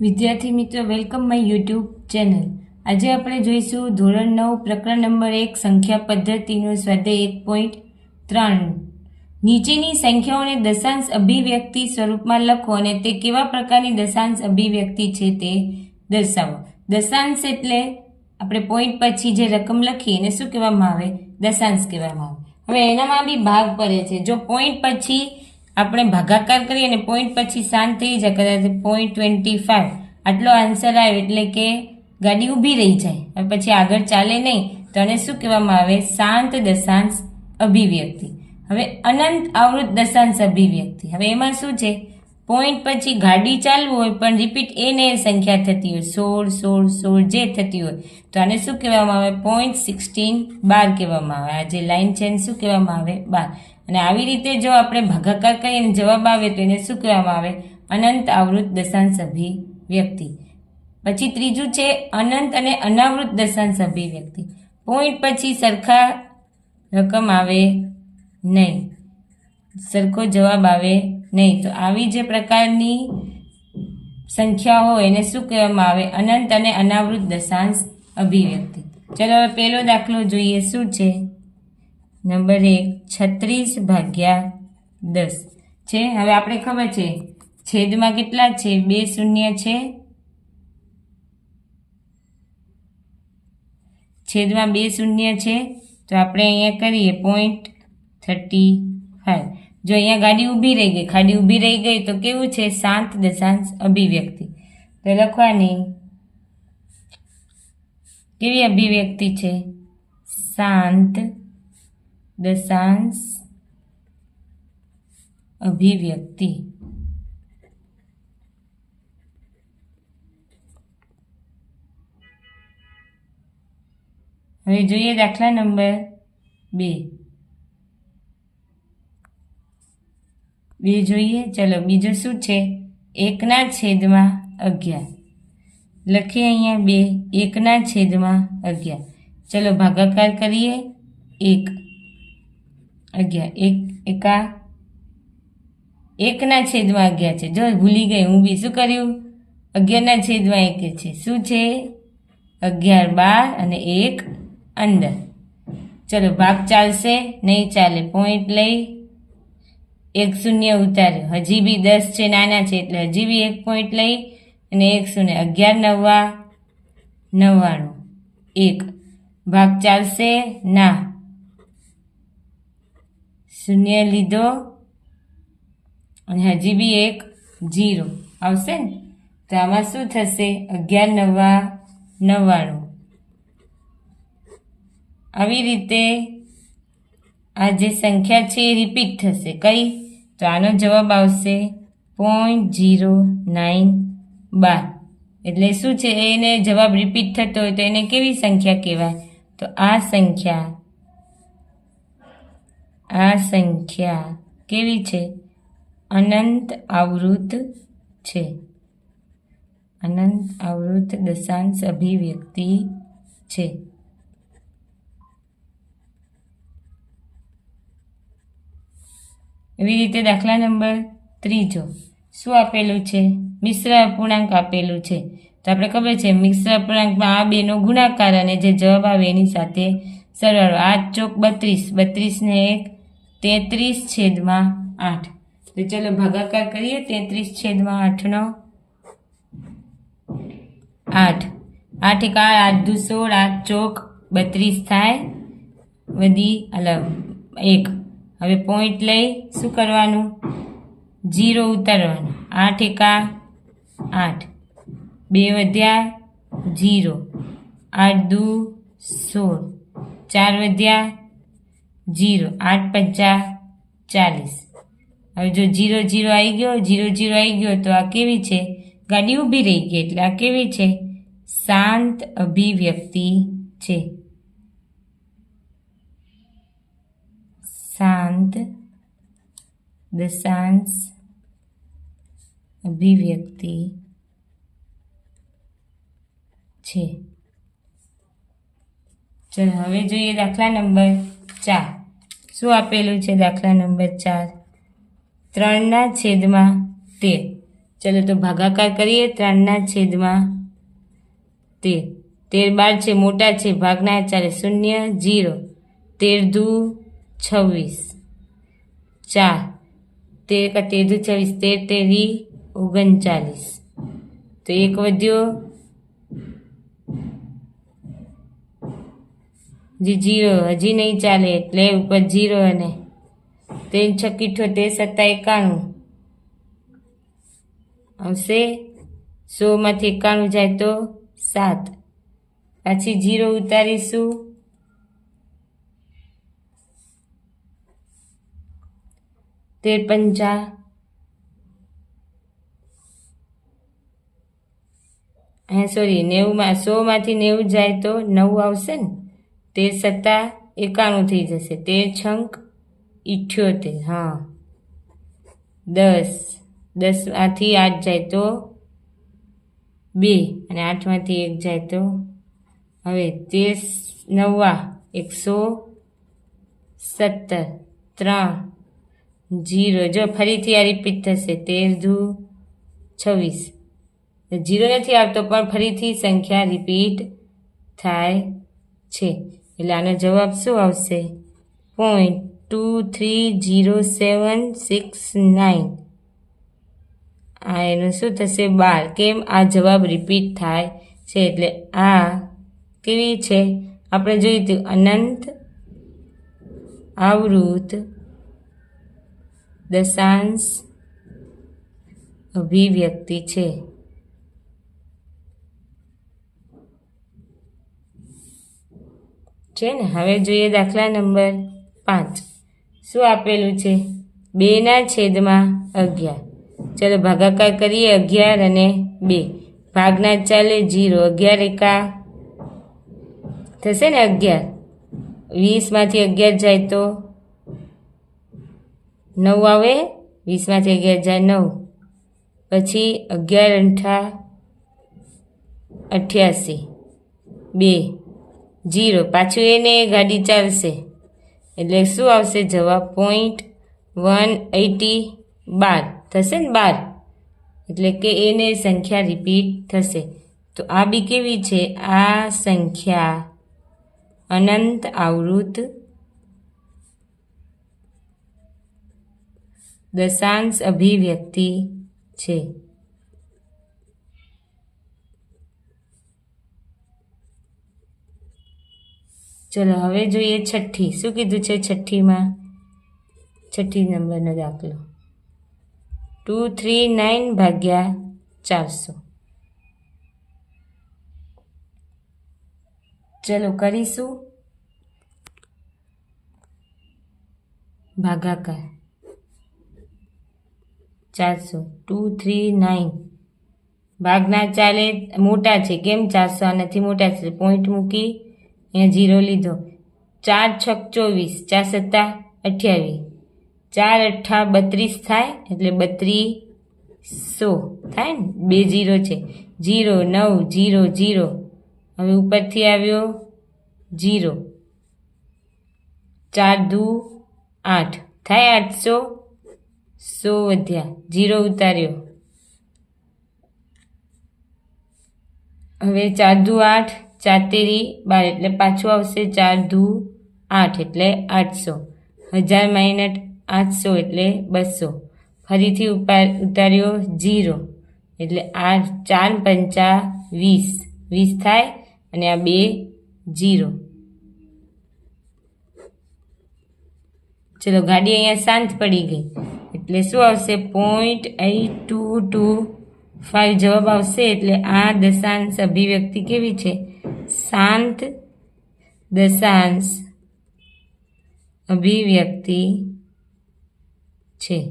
વિદ્યાર્થી મિત્રો welcome my YouTube channel આજે આપણે જોઈશું ધોરણ નવ, પ્રકરણ નંબર એક, સંખ્યા પદ્ધતિનો સ્વાધ્યાય એક પોઈન્ટ ત્રણ. નીચેની સંખ્યાઓને દશાંશ અભિવ્યક્તિ સ્વરૂપમાં લખો અને તે કેવા પ્રકારની દશાંશ અભિવ્યક્તિ છે તે દર્શાવો. દશાંશ એટલે આપણે પોઈન્ટ પછી જે રકમ લખીએ એને શું કહેવામાં આવે? દશાંશ કહેવામાં આવે. હવે એનામાં બી ભાગ પડે છે. જો પોઈન્ટ પછી આપણે ભાગાકાર કરીએ અને પોઈન્ટ પછી શાંત થઈ જાય, કદાચ પોઈન્ટ ટ્વેન્ટી ફાઈવ આટલો આન્સર આવે એટલે કે ગાડી ઊભી રહી જાય, હવે પછી આગળ ચાલે નહીં. તો આને શું કહેવામાં આવે? શાંત દશાંશ અભિવ્યક્તિ. હવે અનંત આવૃત દશાંશ અભિવ્યક્તિ. હવે એમાં શું છે? પોઈન્ટ પછી ગાડી ચાલવું હોય, પણ રિપીટ એને સંખ્યા થતી હોય. સોળ સોળ સોળ જે થતી હોય. તો આને શું કહેવામાં આવે? પોઈન્ટ સિક્સટીન બાર કહેવામાં આવે. આ જે લાઈન છે એને શું કહેવામાં આવે? બાર. અને આવી રીતે જો આપણે ભાગાકાર કરીને જવાબ આવે તો એને શું કહેવામાં આવે? અનંત આવૃત દશાંશ અભિવ્યક્તિ. પછી ત્રીજું છે અનંત અને અનાવૃત દશાંશ અભિવ્યક્તિ. પોઈન્ટ પછી સરખા રકમ આવે નહીં. સરખો જવાબ આવે નહીં. તો આવી જે પ્રકારની સંખ્યા હોય એને શું કહેવામાં આવે? અનંત અને અનાવૃત દશાંશ અભિવ્યક્તિ. ચલો હવે પહેલો દાખલો જોઈએ. શું છે? નંબર એક, છત્રીસ ભાગ્યા દસ. છે? હવે આપણે ખબર છે, છેદમાં કેટલા છે? બે શૂન્ય છે. છેદમાં બે શૂન્ય છે. તો આપણે અહીંયા કરીએ પોઈન્ટ થર્ટી ફાઈવ જો અહીંયા ગાડી ઊભી રહી ગઈ, ખાડી ઊભી રહી ગઈ, તો કેવું છે? શાંત દશાંશ અભિવ્યક્તિ. તો લખવાની કેવી અભિવ્યક્તિ છે? શાંત દશાંશ અભિવ્યક્તિ. હવે જોઈએ દાખલા નંબર બે. બે જોઈએ. ચલો, બીજું શું છે? એકના છેદમાં અગિયાર. લખીએ અહીંયા બે. એકના છેદમાં અગિયાર. ચલો, ભાગાકાર કરીએ. એક. અગિયાર. એક, એકા. એકના છેદમાં અગિયાર છે. જો ભૂલી ગઈ, હું બી શું કર્યું? અગિયારના છેદમાં એક છે. શું છે? અગિયાર બાર અને એક અંદર. ચલો, ભાગ ચાલશે. નહીં ચાલે. પોઈન્ટ લઈ. એક શૂન્ય ઉતાર્યો હજી બી દસ છે, નાના છે, એટલે હજી બી એક પોઈન્ટ લઈ અને એક શૂન્ય. અગિયાર, નવ્વા, નવ્વાણું. એક. ભાગ ચાલશે, ના. શૂન્ય લીધો અને હજી બી એક જીરો આવશે ને? તો આમાં શું થશે? અગિયાર, નવ્વા, નવ્વાણું. આવી રીતે આ જે સંખ્યા છે એ રિપીટ થશે. કઈ? તો આનો જવાબ આવશે પોઈન્ટ જીરો નાઇન બાર. એટલે શું છે? એને જવાબ રિપીટ થતો હોય તો એને કેવી સંખ્યા કહેવાય? તો આ સંખ્યા આ સંખ્યા કેવી છે? અનંત આવૃત છે. અનંત આવૃત દશાંશ અભિવ્યક્તિ છે. એવી રીતે દાખલા નંબર ત્રીજો. શું આપેલું છે? મિશ્ર અપૂર્ણાંક આપેલું છે. તો આપણે ખબર છે, મિશ્ર અપૂર્ણાંકમાં આ બેનો ગુણાકાર અને જે જવાબ આવે એની સાથે સરવાળો. આઠ ચોક બત્રીસ. બત્રીસને એક તેત્રીસ છેદમાં આઠ. તો ચલો ભાગાકાર કરીએ. તેત્રીસ છેદમાં આઠનો આઠ. આઠ એક આઠ દુ સોળ, આઠ ચોક બત્રીસ થાય વધી અલગ. એક. હવે પોઈન્ટ લઈ શું કરવાનું? જીરો ઉતારવાનું. આઠ એકા આઠ. બે વધ્યા જીરો આઠ દુ સોળ. ચાર વધ્યા જીરો આઠ પંચા ચાલીસ. હવે જો જીરો જીરો આવી ગયો જીરો જીરો આવી ગયો, તો આ કેવી છે? ગાડી ઊભી રહી ગઈ, એટલે આ કેવી છે? શાંત અભિવ્યક્તિ છે. શાંત દશાંશ અભિવ્યક્તિ છે. ચલો, હવે જોઈએ દાખલા નંબર ચાર. શું આપેલું છે દાખલા નંબર ચાર? ત્રણના છેદમાં તેર. ચલો, તો ભાગાકાર કરીએ. ત્રણના છેદમાં તેર. તેર બાર છે, મોટા છે, ભાગના ચાલે શૂન્ય, જીરો. તેર દુ છવ્વીસ. ચાર. તેર કા તેર છવ્વીસ તેર તેરી ઓગણચાલીસ. તો એક વધ્યો જે જીરો, હજી નહીં ચાલે એટલે ઉપર જીરો અને તેર છક્કી તે સત્તા એકાણું. આવશે સોમાંથી એકાણું જાય તો સાત. પાછી જીરો ઉતારીશું. તેર પંચા હા સોરી નેવુંમાં, સોમાંથી નેવું જાય તો નવ આવશે ને? તેર સત્તા એકાણું થઈ જશે. તેર છંક ઇઠ્યોતેર, હા. દસ, દસમાંથી આઠ જાય તો બે અને આઠમાંથી એક જાય તો હવે તેર નવા એકસો સત્તર, ત્રણ જીરો. જો ફરીથી આ રિપીટ થશે, તેર દુ છવ્વીસ. જીરો નથી આવતો, પણ ફરીથી સંખ્યા રિપીટ થાય છે. એટલે આનો જવાબ શું આવશે? Point two three zero seven six nine આ એનું શું થશે? બાર. કેમ આ જવાબ રિપીટ થાય છે? એટલે આ કેવી છે? આપણે જોયું હતું અનંત આવૃત દશાંશ અભિવ્યક્તિ છે. છે ને? હવે જોઈએ દાખલા નંબર પાંચ. શું આપેલું છે? બેના છેદમાં અગિયાર. ચલો ભાગાકાર કરીએ અગિયાર અને બે. ભાગના ચાલે જીરો. અગિયાર એકા થશે ને? અગિયાર. વીસમાંથી અગિયાર જાય તો નવ આવે વીસમાંથી અગિયાર, જાય નવ. પછી અગિયાર અંઠા અઠ્યાસી. બે. જીરો. પાછું એને ગાડી ચાલશે. એટલે શું આવશે? જવાબ પોઈન્ટ વન એટી બાર. થશે ને બાર? એટલે કે એને સંખ્યા રિપીટ થશે. તો આ બી કેવી છે? આ સંખ્યા અનંત આવૃત દશાંશ અભિવ્યક્તિ છે. ચલો હવે જોઈએ છઠ્ઠી. શું કીધું છે છઠ્ઠીમાં? છઠ્ઠી નંબરનો દાખલો. ટુ થ્રી નાઇન ભાગ્યા ચારસો. ચલો કરીશું. ભાગાકાર. ચારસો. Two, three, nine. ભાગના ચાલે મોટા છે. કેમ ચારસો? આનાથી મોટા છે. પોઈન્ટ મૂકી અહીંયા જીરો લીધો. ચાર, છક, ચોવીસ. ચાર સત્તા અઠ્યાવીસ ચાર અઠ્ઠા બત્રીસ થાય એટલે બત્રીસો થાય ને? બે જીરો છે. જીરો નવ જીરો જીરો હવે ઉપરથી આવ્યો જીરો ચાર, દુ, આઠ. થાય આઠસો સો વધ્યા જીરો ઉતાર્યો. હવે ચાર દુ આઠ, ચાર તેરી બાર, એટલે પાછું આવશે ચાર દુ આઠ, એટલે આઠસો. હજાર માઇનટ આઠસો એટલે બસો. ફરીથી ઉતાર્યો જીરો, એટલે આઠ ચાર પંચા વીસ. વીસ થાય અને આ બે જીરો. ચલો ગાડી અહીંયા શાંત પડી ગઈ. એટલે શું આવશે point eight two two five જવાબ આવશે એટલે આ દશાંશ અભિવ્યક્તિ કેવી છે? શાંત દશાંશ અભિવ્યક્તિ છે.